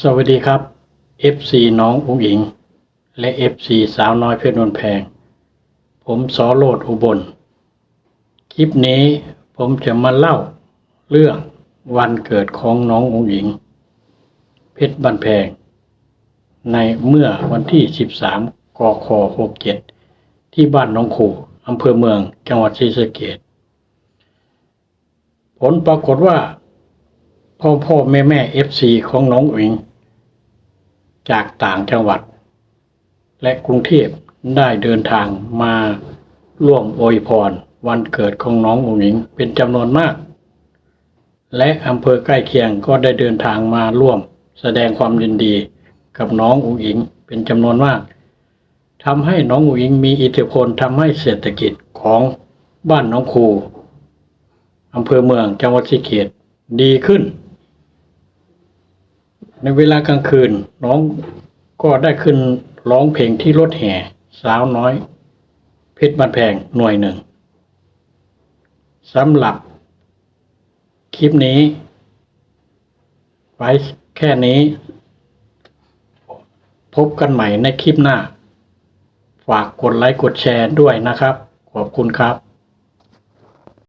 สวัสดีครับ FC น้องอุ๋งอิง และ FC สาวน้อยเพชรนนแพง ผมสอโรดอุบล คลิปนี้ผมจะมาเล่าเรื่องวันเกิดของน้องอุ๋งอิง เพชรบันแพง ในเมื่อวันที่ 13 กค67ที่บ้านหน้องขู่อำเภอเมืองจังหวัดศรีสะเกษผลปรากฏว่า พ่อพ่อแม่แม่เอฟซีของน้องอุ๋งจากต่างจังหวัด และกรุงเทพได้เดินทางมาร่วมอวยพรวันเกิดของน้องอุ๋งอิงเป็นจำนวนมาก และอำเภอใกล้เคียงก็ได้เดินทางมาร่วมแสดงความยินดีกับน้องอุ๋งอิงเป็นจำนวนมากทำให้น้องอุ๋งอิงมีอิทธิพลทำให้เศรษฐกิจของบ้านน้องครูอำเภอเมืองจังหวัดสะเกษดีขึ้น ในเวลากลางคืนน้องก็ได้ขึ้นร้องเพลงที่รถแห่สาวน้อย เพชรบันแพงหน่วยหนึ่งสำหรับ คลิปนี้ ไว้แค่นี้ พบกันใหม่ในคลิปหน้า ฝากกดไลค์กดแชร์ด้วยนะครับ ขอบคุณครับ